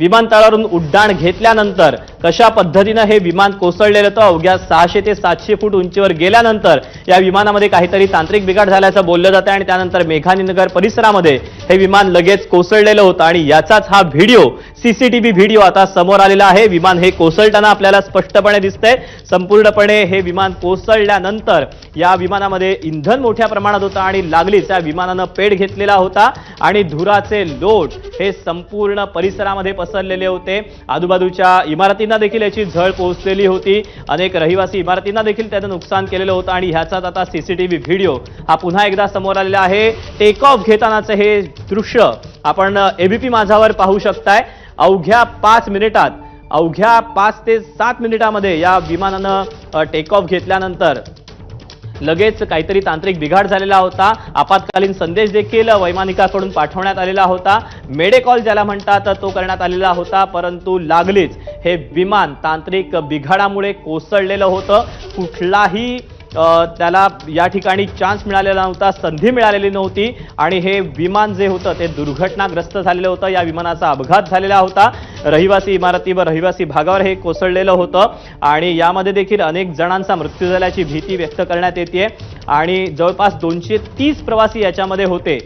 विमानतळावरून उड्डाण घेतल्यानंतर कशा पद्धतीनं हे विमान कोसळलेलं होतं अवघ्या सहाशे ते सातशे फूट उंचीवर गेल्यानंतर या विमानामध्ये काहीतरी तांत्रिक बिघाड झाल्याचं बोललं जातं आणि त्यानंतर मेघानीनगर परिसरामध्ये हे विमान लगेच कोसळलेलं होतं आणि याचाच हा व्हिडिओ सीसीटीव्ही व्हिडिओ आता समोर आलेला आहे. विमान हे कोसळताना आपल्याला स्पष्टपणे दिसतंय. संपूर्णपणे हे विमान कोसळल्यानंतर या विमानामध्ये इंधन मोठ्या प्रमाणात होतं आणि लागलीच. या विमानानं पेट घेतलेला होता आणि धुराचे लोट हे संपूर्ण परिसरामध्ये पसरलेले होते. आजूबाजूच्या इमारती इमारतींना देखील याची झळ पोहोचलेली होती. अनेक रहिवासी इमारतींना देखील त्यानं नुकसान केलेलं होतं आणि ह्याचाच आता सीसीटीव्ही व्हिडिओ हा पुन्हा एकदा समोर आलेला आहे. टेक ऑफ घेतानाचं हे दृश्य आपण एबीपी माझावर पाहू शकताय. अवघ्या पाच मिनिटात अवघ्या पाच ते सात मिनिटामध्ये या विमानानं टेक ऑफ घेतल्यानंतर लगेच काहीतरी तांत्रिक बिघाड झालेला होता. आपत्कालीन संदेश देखील वैमानिकाकडून पाठवण्यात आलेला होता. मेडे कॉल ज्याला म्हणतात तो करण्यात आलेला होता परंतु लागलीच. हे विमान तांत्रिक बिघाडामुळे कोसळलेलं होतं. कुठलाही त्याला या ठिकाणी चान्स मिळालेला नव्हता संधी मिळालेली नव्हती आणि हे विमान जे होतं ते दुर्घटनाग्रस्त झालेलं होतं. या विमानाचा अपघात झालेला होता. रहिवासी इमारतीवर रहिवासी भागावर हे कोसळलेलं होतं आणि यामध्ये देखील अनेक जणांचा मृत्यू झाल्याची भीती व्यक्त करण्यात येते आणि जवळपास दोनशे तीस प्रवासी याच्यामध्ये होते.